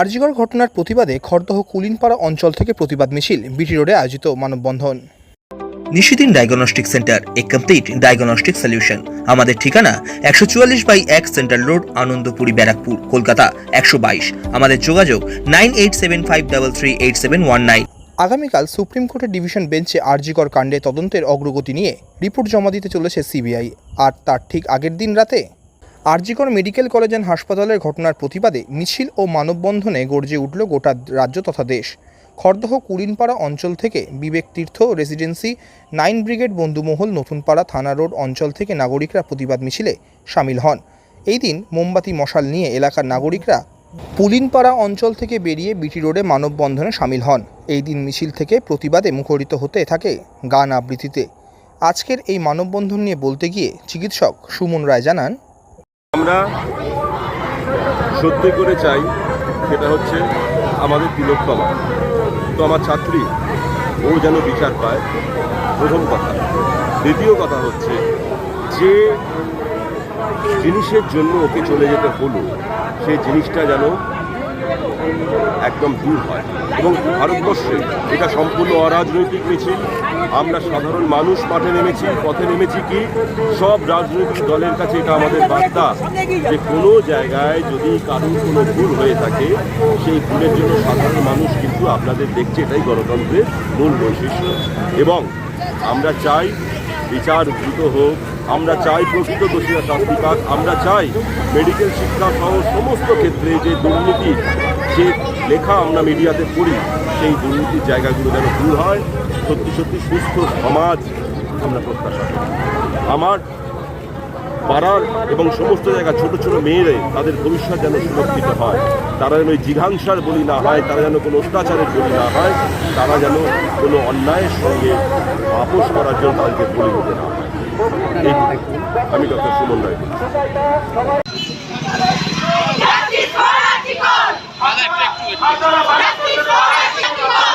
আরজিকর ঘটনার প্রতিবাদে খড়দহ কুলিনপাড়া অঞ্চল থেকে প্রতিবাদ মিছিল বিটি রোডে আয়োজিত মানববন্ধন। Nishidin diagnostic centre a complete diagnostic solution. আমাদের ঠিকানা একশো চুয়াল্লিশ বাই এক সেন্ট্রাল রোড আনন্দপুরি ব্যারাকপুর কলকাতা একশো বাইশ। আমাদের যোগাযোগ nine eight seven five double three eight seven one nine. আগামীকাল সুপ্রিম কোর্টের ডিভিশন বেঞ্চে আরজিকর কাণ্ডে তদন্তের অগ্রগতি নিয়ে রিপোর্ট জমা দিতে চলেছে সিবিআই। আর তার ঠিক আগের দিন রাতে আরজিকর মেডিকেল কলেজ অ্যান্ড হাসপাতালের ঘটনার প্রতিবাদে মিছিল ও মানববন্ধনে গর্জে উঠল গোটা রাজ্য তথা দেশ। খড়দহ কুলিনপাড়া অঞ্চল থেকে Vivek Tirtha residency nine brigade Bandhumahal Natunpara থানা রোড অঞ্চল থেকে নাগরিকরা প্রতিবাদ মিছিলে সামিল হন। এই দিন মোমবাতি মশাল নিয়ে এলাকার নাগরিকরা পুলিনপাড়া অঞ্চল থেকে বেরিয়ে বিটি রোডে মানববন্ধনে সামিল হন। এই দিন মিছিল থেকে প্রতিবাদে মুখরিত হতে থাকে গান আবৃত্তিতে। আজকের এই মানববন্ধন নিয়ে বলতে গিয়ে চিকিৎসক সুমন রায় জানান আমরা সত্যি করে চাই, সেটা হচ্ছে আমাদের তিলোত্তমা তো আমার ছাত্রী, ও যেন বিচার পায়, প্রথম কথা। দ্বিতীয় কথা হচ্ছে, যে জিনিসের জন্য ওকে চলে যেতে হলো সেই জিনিসটা যেন একদম দূর হয়। এবং ভারতবর্ষে এটা সম্পূর্ণ অরাজনৈতিক মিছিল আমরা সাধারণ মানুষ মাঠে নেমেছি, পথে নেমেছি কি? সব রাজনৈতিক দলের কাছে এটা আমাদের বার্তা যে কোনো জায়গায় যদি কারোর কোনো ভুল হয়ে থাকে, সেই ভুলের জন্য সাধারণ মানুষ কিন্তু আপনাদের দেখছে, এটাই গণতন্ত্রের মূল বৈশিষ্ট্য। এবং আমরা চাই বিচার দ্রুত হোক, আমরা চাই প্রকৃত দোষীরা শাস্তি পাক, আমরা চাই মেডিকেল শিক্ষা সহ সমস্ত ক্ষেত্রে যে দুর্নীতি, যে লেখা আমরা মিডিয়াতে পড়ি সেই দুর্নীতির জায়গাগুলো যেন দূর হয় সত্যি সত্যি সুস্থ সমাজ আমরা প্রত্যাশা করি আমার পাড়ার এবং সমস্ত জায়গা ছোট ছোট মেয়েরাই তাদের ভবিষ্যৎ যেন সুরক্ষিত হয় তারা যেন ওই জিঘাংসার বলি না হয় তারা যেন কোনো অত্যাচারের বলি না হয় তারা যেন কোনো অন্যায়ের সঙ্গে আপোষ করার জন্য তাদেরকে বলি হতে না হয় আমি ডক্টর সুমন রায় বলছি। Justice for Article! Justice for Article!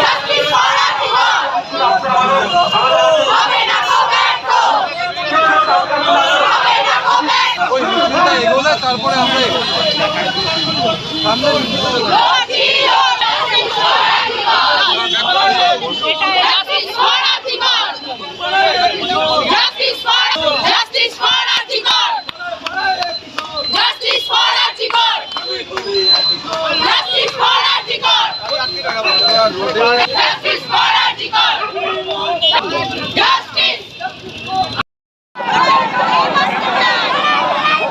Justice for Article! হবে না গো ব্যর্থ! হবে না গো ব্যর্থ! এগোলে তারপরে আমরা Justice for Article! Justice for Article! Justice for Justice for Article! Justice for Article! Justice for Article! Justice for Article! Justice! এগো তো এগো হ্যাঁ Justice! I want justice! I want justice! I want justice! Justice for Article! Justice for